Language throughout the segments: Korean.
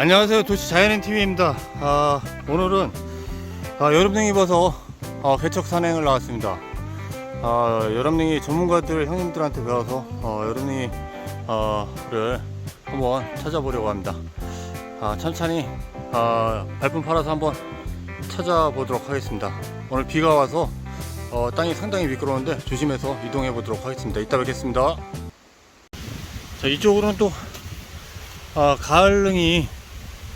안녕하세요 도시 자연인 TV입니다. 아, 오늘은 아, 여름냉이 버섯 어, 개척 산행을 나왔습니다. 아, 여름냉이 전문가들 형님들한테 배워서 어, 여름냉이를 한번 찾아보려고 합니다. 아, 천천히 아, 발품 팔아서 한번 찾아보도록 하겠습니다. 오늘 비가 와서 어, 땅이 상당히 미끄러운데 조심해서 이동해 보도록 하겠습니다. 이따 뵙겠습니다. 자 이쪽으로는 또 아, 가을릉이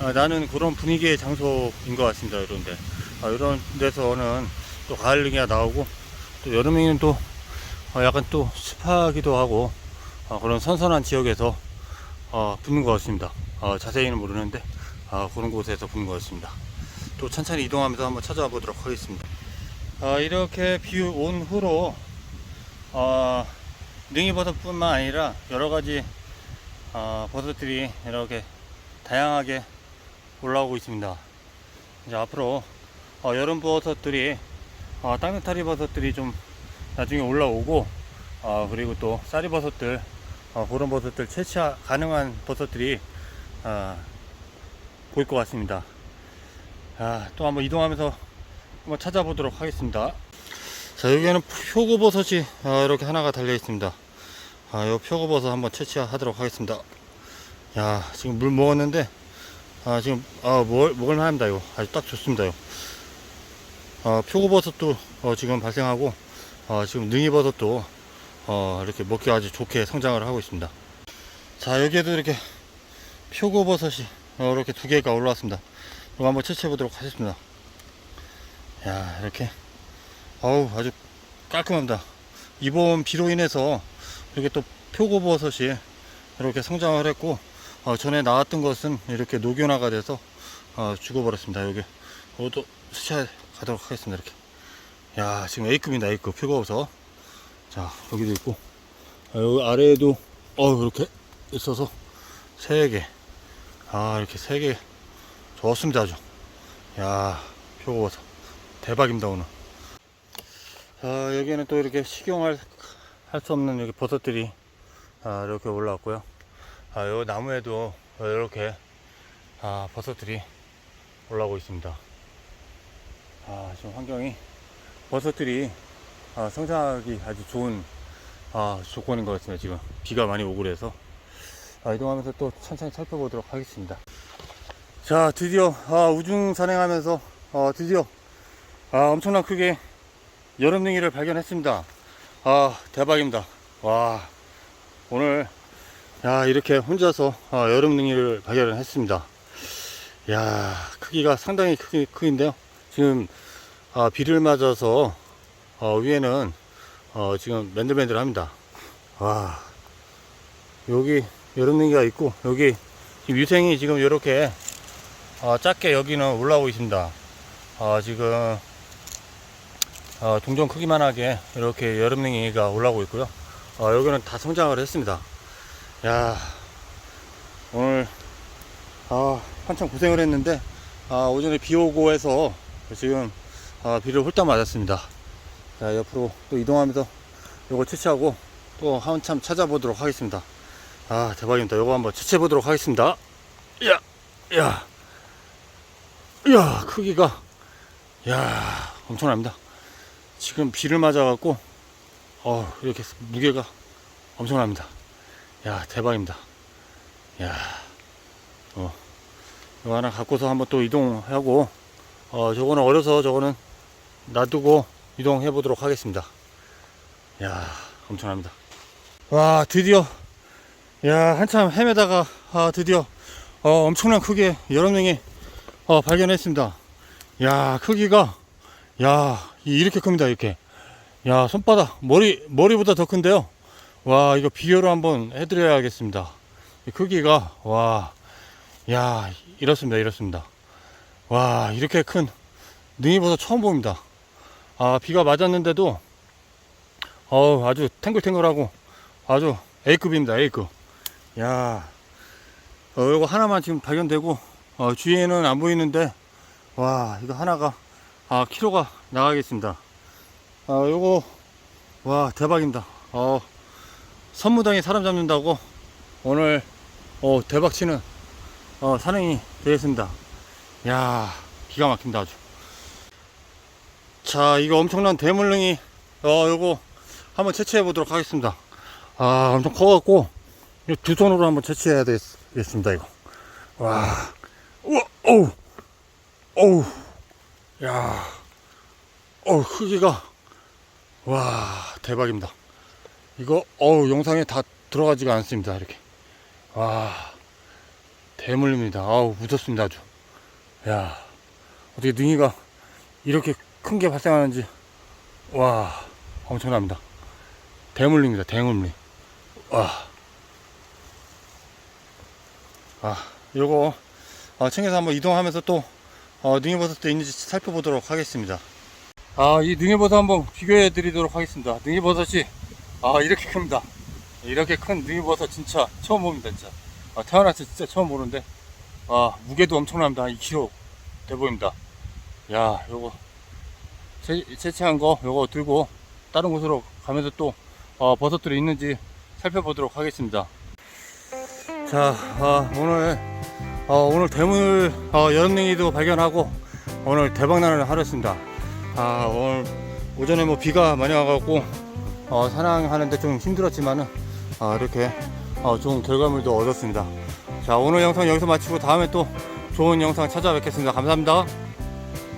아, 나는 그런 분위기의 장소인 것 같습니다. 이런데 아, 이런 데서는 또 가을릉이가 나오고 또 여름에는 또 어, 약간 또 습하기도 하고 어, 그런 선선한 지역에서 어, 붙는 것 같습니다. 어, 자세히는 모르는데 아, 그런 곳에서 붙는 것 같습니다. 또 천천히 이동하면서 한번 찾아와 보도록 하겠습니다. 아, 이렇게 비 온 후로 어, 능이버섯뿐만 아니라 여러 가지 어, 버섯들이 이렇게 다양하게 올라오고 있습니다. 이제 앞으로 어, 여름 버섯들이 어, 땅ны타리 버섯들이 좀 나중에 올라오고 어, 그리고 또 쌀이 버섯들 어, 그런 버섯들 채취 가능한 버섯들이 어, 보일 것 같습니다. 아, 또 한번 이동하면서 한번 찾아보도록 하겠습니다. 자 여기에는 표고버섯이 어, 이렇게 하나가 달려 있습니다. 아, 요 표고버섯 한번 채취하도록 하겠습니다. 야, 지금 물 먹었는데, 아, 지금, 아, 먹을, 먹을만 합니다, 이거. 아주 딱 좋습니다, 이거. 아, 표고버섯도, 어, 지금 발생하고, 어, 지금 능이버섯도, 어, 이렇게 먹기 아주 좋게 성장을 하고 있습니다. 자, 여기에도 이렇게 표고버섯이, 어, 이렇게 두 개가 올라왔습니다. 이거 한번 채취해 보도록 하겠습니다. 야, 이렇게. 어우, 아주 깔끔합니다. 이번 비로 인해서 이렇게 또 표고버섯이 이렇게 성장을 했고 어, 전에 나왔던 것은 이렇게 녹연화가 돼서 어, 죽어버렸습니다. 여기 이것도 수차 가도록 하겠습니다. 이렇게 야 지금 A급입니다. A급 표고버섯 자 여기도 있고 아, 여기 아래에도 어 이렇게 있어서 세 개 아 이렇게 세 개 좋습니다 아주 야 표고버섯 대박입니다 오늘 자 여기는 또 이렇게 식용할 할 수 없는 여기 버섯들이 아, 이렇게 올라왔고요. 아, 요 나무에도 이렇게 아, 버섯들이 올라오고 있습니다. 아, 지금 환경이 버섯들이 아, 성장하기 아주 좋은 아, 조건인 것 같습니다. 지금 비가 많이 오고 그래서 아, 이동하면서 또 천천히 살펴보도록 하겠습니다. 자, 드디어 아, 우중 산행하면서 어, 드디어 아, 엄청난 크게 여름냉이를 발견했습니다. 아 대박입니다 와 오늘 야 이렇게 혼자서 아, 여름 능이를 발견을 했습니다 야 크기가 상당히 크기, 크긴데요 지금 아, 비를 맞아서 어, 위에는 어, 지금 맨들맨들 합니다 와 여기 여름 능이가 있고 여기 지금 유생이 지금 이렇게 어, 작게 여기는 올라오고 있습니다 어, 지금 어, 동전 크기만 하게 이렇게 여름냉이가 올라오고 있고요. 어, 여기는 다 성장을 했습니다. 야, 오늘, 아, 한참 고생을 했는데, 아, 오전에 비 오고 해서 지금, 아, 비를 홀딱 맞았습니다. 자, 옆으로 또 이동하면서 요거 채취하고 또 한참 찾아보도록 하겠습니다. 아, 대박입니다. 요거 한번 채취해 보도록 하겠습니다. 야, 야, 야, 크기가, 야, 엄청납니다. 지금 비를 맞아 갖고 어 이렇게 무게가 엄청납니다. 야 대박입니다. 야 어, 이거 하나 갖고서 한번 또 이동하고 어 저거는 어려서 저거는 놔두고 이동해 보도록 하겠습니다. 야 엄청납니다. 와 드디어 야 한참 헤매다가 아 드디어 어, 엄청난 크게 여러 명이 어, 발견했습니다. 야 크기가 야 이렇게 큽니다 이렇게 야 손바닥 머리 머리보다 더 큰데요 와 이거 비교로 한번 해드려야겠습니다. 이 크기가 와 야 이렇습니다 이렇습니다. 와 이렇게 큰 능이버섯 처음 봅니다. 아 비가 맞았는데도 어 아주 탱글탱글하고 아주 A급입니다 A급. 야 어, 이거 하나만 지금 발견되고 어, 주위에는 안 보이는데 와 이거 하나가 아 키로가 나가겠습니다. 아 요거 와 대박입니다. 어 선무당에 사람 잡는다고 오늘 어 대박치는 어, 산행이 되겠습니다. 야 기가 막힙니다 아주. 자 이거 엄청난 대물릉이 어 요거 한번 채취해 보도록 하겠습니다. 아 엄청 커갖고 두 손으로 한번 채취해야 되겠습니다 이거. 와, 우와, 어우, 어우, 야, 어우 크기가 와 대박입니다. 이거 어우 영상에 다 들어가지가 않습니다 이렇게. 와 대물입니다. 아우 무섭습니다 아주. 야 어떻게 능이가 이렇게 큰 게 발생하는지 와 엄청납니다. 대물림입니다 대물림. 와. 아 요거 어, 챙겨서 한번 이동하면서 또 어, 능이버섯도 있는지 살펴보도록 하겠습니다. 아 이 능이버섯 한번 비교해 드리도록 하겠습니다. 능이버섯이 아 이렇게 큽니다. 이렇게 큰 능이버섯 진짜 처음 봅니다 진짜. 아, 태어나서 진짜 처음 보는데 아 무게도 엄청납니다. 2kg 돼 보입니다. 야 요거 채, 채취한 거 요거 들고 다른 곳으로 가면서 또 어, 버섯들이 있는지 살펴보도록 하겠습니다. 자 아, 오늘 어, 오늘 대물 어, 여름냉이도 발견하고 오늘 대박나는 하루였습니다. 아 오늘 오전에 뭐 비가 많이 와갖고 어, 사냥하는데 좀 힘들었지만은 아, 이렇게 어, 좋은 결과물도 얻었습니다. 자 오늘 영상 여기서 마치고 다음에 또 좋은 영상 찾아뵙겠습니다. 감사합니다.